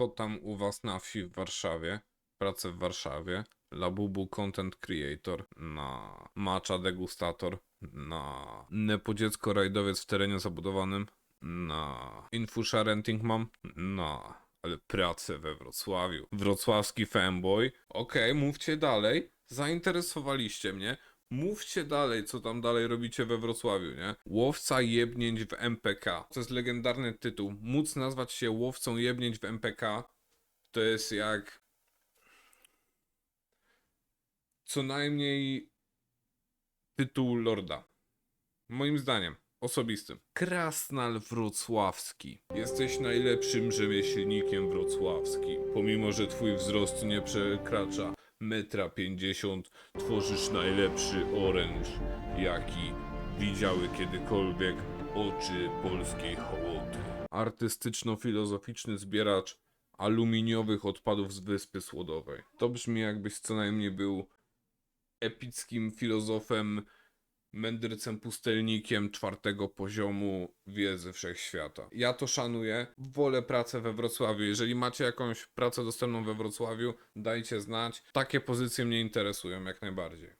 Co tam u was na wsi w Warszawie? Pracę w Warszawie. Labubu Content Creator na Macza Degustator na Nepo Dziecko Rajdowiec w terenie zabudowanym na Infusza Renting mam na ale pracę we Wrocławiu. Wrocławski fanboy. Okej, mówcie dalej. Zainteresowaliście mnie. Mówcie dalej, co tam dalej robicie we Wrocławiu, nie? Łowca jebnięć w MPK. To jest legendarny tytuł. Móc nazwać się łowcą jebnięć w MPK to jest jak co najmniej tytuł lorda. Moim zdaniem. Osobistym. Krasnal Wrocławski. Jesteś najlepszym rzemieślnikiem wrocławskim. Pomimo, że twój wzrost nie przekracza metra 50, tworzysz najlepszy oręż, jaki widziały kiedykolwiek oczy polskiej hołoty. Artystyczno-filozoficzny zbieracz aluminiowych odpadów z Wyspy Słodowej. To brzmi jakbyś co najmniej był epickim filozofem, mędrcem pustelnikiem czwartego poziomu wiedzy wszechświata. Ja to szanuję, wolę pracę we Wrocławiu. Jeżeli macie jakąś pracę dostępną we Wrocławiu, dajcie znać. Takie pozycje mnie interesują jak najbardziej.